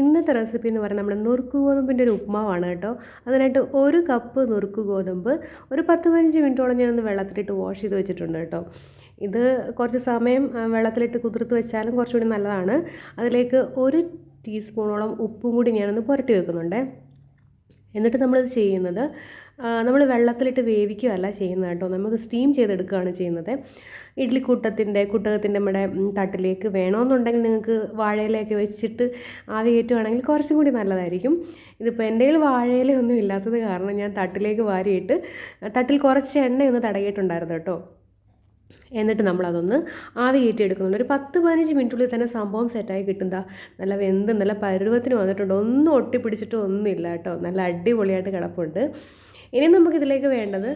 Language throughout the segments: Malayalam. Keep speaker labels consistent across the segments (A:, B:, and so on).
A: ഇന്നത്തെ റെസിപ്പി എന്ന് പറയുന്നത് നമ്മുടെ നുറുക്ക് ഗോതമ്പിന്റെ ഒരു ഉപ്മാവാണ് കേട്ടോ. അതിനായിട്ട് ഒരു കപ്പ് നുറുക്ക് ഗോതമ്പ് ഒരു പത്ത് പതിനഞ്ച് മിനിറ്റോളം ഞാനൊന്ന് വെള്ളത്തിലിട്ട് വാഷ് ചെയ്ത് വെച്ചിട്ടുണ്ട് കേട്ടോ. ഇത് കുറച്ച് സമയം വെള്ളത്തിലിട്ട് കുതിർത്ത് വെച്ചാലും കുറച്ചുകൂടി നല്ലതാണ്. അതിലേക്ക് ഒരു ടീസ്പൂണോളം ഉപ്പും കൂടി ഞാനൊന്ന് പുരട്ടി വെക്കുന്നുണ്ട്. എന്നിട്ട് നമ്മളിത് ചെയ്യുന്നത് നമ്മൾ വെള്ളത്തിലിട്ട് വേവിക്കുകയല്ല ചെയ്യുന്നത് കേട്ടോ. നമുക്ക് സ്റ്റീം ചെയ്തെടുക്കുകയാണ് ചെയ്യുന്നത്. ഇഡ്ലിക്കൂട്ടത്തിന്റെ കുട്ടകത്തിന്റെ നമ്മുടെ തട്ടിലേക്ക് വേണമെന്നുണ്ടെങ്കിൽ നിങ്ങൾക്ക് വാഴയിലയൊക്കെ വെച്ചിട്ട് ആവി കയറ്റുവാണെങ്കിൽ കുറച്ചും കൂടി നല്ലതായിരിക്കും. ഇതിപ്പോൾ എന്റെ കയ്യിൽ വാഴയിലൊന്നും ഇല്ലാത്തത് കാരണം ഞാൻ തട്ടിലേക്ക് വാരിയിട്ട് തട്ടിൽ കുറച്ച് എണ്ണയൊന്ന് തടകിയിട്ടുണ്ടായിരുന്നു കേട്ടോ. എന്നിട്ട് നമ്മളതൊന്ന് ആവി കയറ്റി എടുക്കുന്നുണ്ട് ഒരു പത്ത് പതിനഞ്ച് മിനിറ്റുള്ളിൽ തന്നെ സംഭവം സെറ്റായി കിട്ടുന്നതാ നല്ല വെന്ത് നല്ല പരുവത്തിന് വന്നിട്ടുണ്ട്. ഒന്നും ഒട്ടിപ്പിടിച്ചിട്ട് ഒന്നുമില്ല കേട്ടോ. നല്ല അടിപൊളിയായിട്ട് കിടപ്പുണ്ട്. ഇനി നമുക്കിതിലേക്ക് വേണ്ടത്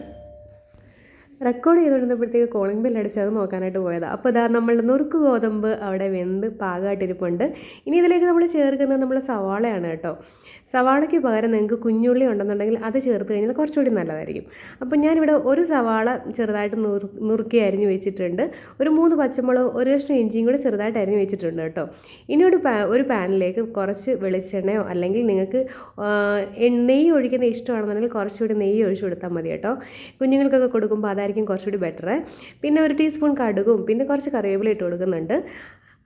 A: റെക്കോർഡ് ചെയ്തുകൊണ്ടിരുന്നപ്പോഴത്തേക്ക് കോളിംഗ് ബെൽ അടിച്ച് അത് നോക്കാനായിട്ട് പോയതാണ് അപ്പോൾ ഇതാ നമ്മളുടെ നുറുക്ക് ഗോതമ്പ് അവിടെ വെന്ത് പാകമായിട്ടിരിപ്പുണ്ട് ഇനി ഇതിലേക്ക് നമ്മൾ ചേർക്കുന്നത് നമ്മൾ സവാളയാണ് കേട്ടോ. സവാളയ്ക്ക് പകരം നിങ്ങൾക്ക് കുഞ്ഞുള്ളി ഉണ്ടെന്നുണ്ടെങ്കിൽ അത് ചേർത്ത് കഴിഞ്ഞാൽ കുറച്ചുകൂടി നല്ലതായിരിക്കും. അപ്പോൾ ഞാനിവിടെ ഒരു സവാള ചെറുതായിട്ട് നുറു നുറുക്കി അരിഞ്ഞ് വെച്ചിട്ടുണ്ട്. ഒരു മൂന്ന് പച്ചമുളക് ഒരു കഷ്ണം ഇഞ്ചിയും കൂടി ചെറുതായിട്ട് അരിഞ്ഞ് വെച്ചിട്ടുണ്ട് കേട്ടോ. ഇനി ഒരു പാ ഒരു പാനിലേക്ക് കുറച്ച് വെളിച്ചെണ്ണയോ അല്ലെങ്കിൽ നിങ്ങൾക്ക് നെയ്യ് ഒഴിക്കുന്ന ഇഷ്ടമാണെന്നുണ്ടെങ്കിൽ കുറച്ചുകൂടി നെയ്യ് ഒഴിച്ചു കൊടുത്താൽ മതി കേട്ടോ. കുഞ്ഞുങ്ങൾക്കൊക്കെ കൊടുക്കുമ്പോൾ അതായിരിക്കും കുറച്ചുകൂടി ബെറ്റർ പിന്നെ ഒരു ടീസ്പൂൺ കടുകും പിന്നെ കുറച്ച് കറിവേപ്പില ഇട്ട് കൊടുക്കുന്നുണ്ട്.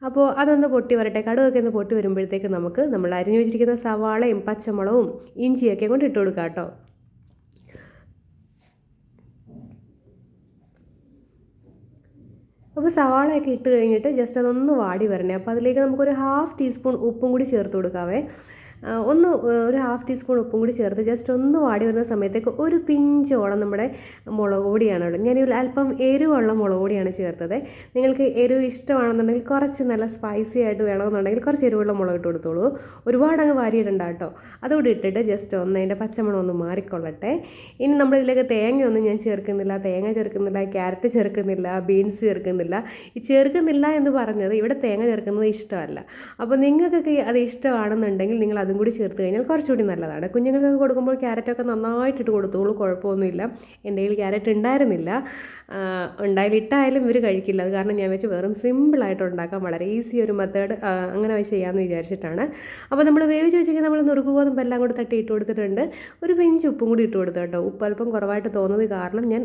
A: അപ്പോൾ അതൊന്ന് പൊട്ടി വരട്ടെ. കടുകൊക്കെ ഒന്ന് പൊട്ടി വരുമ്പോഴത്തേക്ക് നമുക്ക് നമ്മൾ അരിഞ്ഞു വെച്ചിരിക്കുന്ന സവാളയും പച്ചമുളകും ഇഞ്ചിയൊക്കെ കൊണ്ട് ഇട്ട് കൊടുക്കാം കേട്ടോ. അപ്പോൾ സവാളയൊക്കെ ഇട്ട് കഴിഞ്ഞിട്ട് ജസ്റ്റ് അതൊന്ന് വാടി വരണേ. അപ്പോൾ അതിലേക്ക് നമുക്കൊരു ഹാഫ് ടീസ്പൂൺ ഉപ്പും കൂടി ചേർത്ത് കൊടുക്കാവേ. ഒന്ന് ഒരു ഹാഫ് ടീസ്പൂൺ ഉപ്പും കൂടി ചേർത്ത് ജസ്റ്റ് ഒന്ന് വാടി വരുന്ന സമയത്തേക്ക് ഒരു പിഞ്ച് പിഞ്ചോളം നമ്മുടെ മുളക് പൊടിയാണ് ഉള്ളത് ഞാൻ അല്പം എരിവുള്ള മുളക് പൊടിയാണ് ചേർത്തത്. നിങ്ങൾക്ക് എരിവ് ഇഷ്ടമാണെന്നുണ്ടെങ്കിൽ കുറച്ച് നല്ല സ്പൈസി ആയിട്ട് വേണമെന്നുണ്ടെങ്കിൽ കുറച്ച് എരിവുള്ള മുളക് ഇട്ട് കൊടുത്തോളൂ. ഒരുപാട് അങ്ങ് വാരിയിടണ്ട കേട്ടോ. അതുകൂടി ഇട്ടിട്ട് ജസ്റ്റ് ഒന്ന് അതിന്റെ പച്ചമണം ഒന്ന് മാറിക്കൊള്ളട്ടെ. ഇനി നമ്മളിതിലേക്ക് തേങ്ങയൊന്നും ഞാൻ ചേർക്കുന്നില്ല. തേങ്ങ ചേർക്കുന്നില്ല ക്യാരറ്റ് ചേർക്കുന്നില്ല ബീൻസ് ചേർക്കുന്നില്ല. ഈ ചേർക്കുന്നില്ല എന്ന് പറഞ്ഞത് ഇവിടെ തേങ്ങ ചേർക്കുന്നത് ഇഷ്ടമല്ല. അപ്പോൾ നിങ്ങൾക്കൊക്കെ അത് ഇഷ്ടമാണെന്നുണ്ടെങ്കിൽ നിങ്ങൾ അത് അതും കൂടി ചേർത്ത് കഴിഞ്ഞാൽ കുറച്ചുകൂടി നല്ലതാണ്. കുഞ്ഞുങ്ങൾക്ക് കൊടുക്കുമ്പോൾ ക്യാരറ്റൊക്കെ നന്നായിട്ടിട്ട് കൊടുത്തോളൂ കുഴപ്പമൊന്നുമില്ല. എന്റെ കയ്യിൽ ക്യാരറ്റ് ഉണ്ടായിരുന്നില്ല. ഉണ്ടായാലും ഇട്ടായാലും ഇവർ കഴിക്കില്ല. അത് കാരണം ഞാൻ വെച്ച് വെറും സിമ്പിളായിട്ട് ഉണ്ടാക്കാൻ വളരെ ഈസി ഒരു മെത്തേഡ് അങ്ങനെ ചെയ്യാമെന്ന് വിചാരിച്ചിട്ടാണ്. അപ്പോൾ നമ്മൾ വേവിച്ച് വെച്ചെങ്കിൽ നമ്മൾ നുറുക്ക് ഗോതമ്പ് എല്ലാം കൂടി തട്ടി ഇട്ട് കൊടുത്തിട്ടുണ്ട്. ഒരു പിഞ്ച് ഉപ്പും കൂടി ഇട്ട് കൊടുത്തു കേട്ടോ. ഉപ്പ് അല്പം കുറവായിട്ട് തോന്നുന്നത് കാരണം ഞാൻ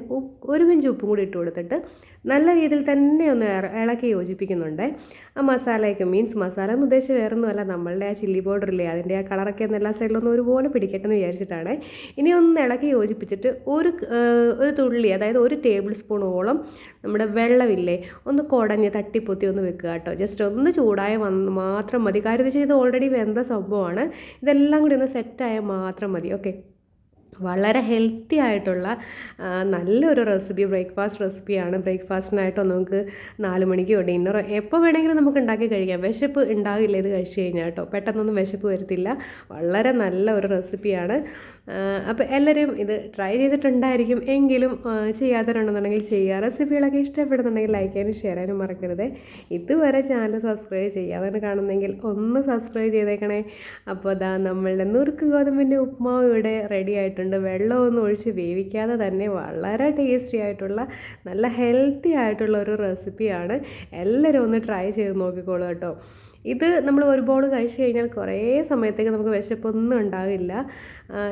A: ഒരു പിഞ്ച് ഉപ്പും കൂടി ഇട്ട് കൊടുത്തിട്ട് നല്ല രീതിയിൽ തന്നെ ഒന്ന് ഇളക്കി യോജിപ്പിക്കുന്നുണ്ട്. ആ മസാലയൊക്കെ മീൻസ് മസാല എന്ന് ഉദ്ദേശിച്ച് വേറൊന്നുമല്ല. നമ്മളുടെ ആ ചില്ലി പൗഡർ ഇല്ലേ അതിന്റെ ആ കളറൊക്കെ ഒന്ന് എല്ലാ സൈഡിലൊന്നും ഒരുപോലെ പിടിക്കട്ടെ എന്ന് വിചാരിച്ചിട്ടാണ്. ഇനി ഒന്ന് ഇളക്കി യോജിപ്പിച്ചിട്ട് ഒരു ഒരു തുള്ളി അതായത് ഒരു ടേബിൾ സ്പൂണോളം നമ്മുടെ വെള്ളമില്ലേ ഒന്ന് കുടഞ്ഞ് തട്ടിപ്പൊത്തി ഒന്ന് വെക്കുക കേട്ടോ. ജസ്റ്റ് ഒന്ന് ചൂടായ വന്ന് മാത്രം മതി. കാര്യം വെച്ചാൽ ഇത് ഓൾറെഡി വെന്ത സംഭവമാണ്. ഇതെല്ലാം കൂടി ഒന്ന് സെറ്റായാൽ മാത്രം മതി. ഓക്കെ വളരെ ഹെൽത്തി ആയിട്ടുള്ള നല്ലൊരു റെസിപ്പി ബ്രേക്ക്ഫാസ്റ്റ് റെസിപ്പിയാണ് ബ്രേക്ക്ഫാസ്റ്റിനായിട്ടോ നമുക്ക് നാല് മണിക്കോ ഡിന്നറോ എപ്പോൾ വേണമെങ്കിലും നമുക്ക് ഉണ്ടാക്കി കഴിക്കാം. വിശപ്പ് ഉണ്ടാകില്ല ഇത് കഴിച്ചു കഴിഞ്ഞാൽ കേട്ടോ. പെട്ടെന്നൊന്നും വിശപ്പ് വരത്തില്ല. വളരെ നല്ല ഒരു റെസിപ്പിയാണ് അപ്പോൾ എല്ലാവരും ഇത് ട്രൈ ചെയ്തിട്ടുണ്ടായിരിക്കും. എങ്കിലും ചെയ്യാത്തവരുണ്ടെന്നുണ്ടെങ്കിൽ ചെയ്യുക റെസിപ്പികളൊക്കെ ഇഷ്ടപ്പെടുന്നുണ്ടെങ്കിൽ ലൈക്ക് ചെയ്യാനും ഷെയർ ചെയ്യാനും മറക്കരുത്. ഇതുവരെ ചാനൽ സബ്സ്ക്രൈബ് ചെയ്യാതെ കാണുന്നെങ്കിൽ ഒന്ന് സബ്സ്ക്രൈബ് ചെയ്തേക്കണേ. അപ്പോൾ അതാ നമ്മളുടെ നുറുക്ക് ഗോതമ്പിന്റെ ഉപ്മാവ് ഇവിടെ റെഡി ആയിട്ടുണ്ട് വെള്ളമൊന്നും ഒഴിച്ച് വേവിക്കാതെ തന്നെ വളരെ ടേസ്റ്റി ആയിട്ടുള്ള നല്ല ഹെൽത്തി ആയിട്ടുള്ള ഒരു റെസിപ്പിയാണ് എല്ലാവരും ഒന്ന് ട്രൈ ചെയ്ത് നോക്കിക്കോളൂ കേട്ടോ. ഇത് നമ്മൾ ഒരു ബോൾ കഴിച്ചു കഴിഞ്ഞാൽ കുറേ സമയത്തേക്ക് നമുക്ക് വിശപ്പൊന്നും ഉണ്ടാവില്ല.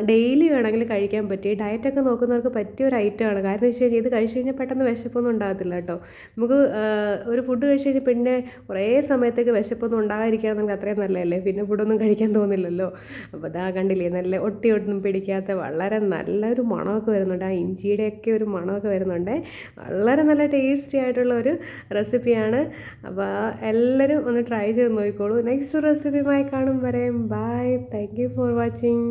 A: ഡെയിലി വേണമെങ്കിൽ കഴിക്കാൻ പറ്റി ഡയറ്റൊക്കെ നോക്കുന്നവർക്ക് പറ്റിയ ഒരു ഐറ്റം ആണ്. കാരണം വെച്ച് കഴിഞ്ഞാൽ ഇത് കഴിച്ചു കഴിഞ്ഞാൽ പെട്ടെന്ന് വിശപ്പൊന്നും ഉണ്ടാകത്തില്ല കേട്ടോ. നമുക്ക് ഒരു ഫുഡ് കഴിച്ചു കഴിഞ്ഞാൽ പിന്നെ കുറേ സമയത്തേക്ക് വിശപ്പൊന്നും ഉണ്ടാകാതിരിക്കുകയാണ് നമുക്ക് അത്രയും നല്ലതല്ലേ? പിന്നെ ഫുഡൊന്നും കഴിക്കാൻ തോന്നില്ലല്ലോ. അപ്പോൾ അതാ കണ്ടില്ലേ നല്ല ഒട്ടി ഒട്ടും പിടിക്കാത്ത വളരെ നല്ലൊരു മണമൊക്കെ വരുന്നുണ്ട്. ആ ഇഞ്ചിയുടെയൊക്കെ ഒരു മണമൊക്കെ വരുന്നുണ്ട്. വളരെ നല്ല ടേസ്റ്റി ആയിട്ടുള്ള ഒരു റെസിപ്പിയാണ് അപ്പോൾ എല്ലാവരും ഒന്ന് ട്രൈ ചെയ്ത് നോക്കിക്കോളൂ നെക്സ്റ്റ് റെസിപ്പിയുമായി കാണും വരെ. Bye thank you for watching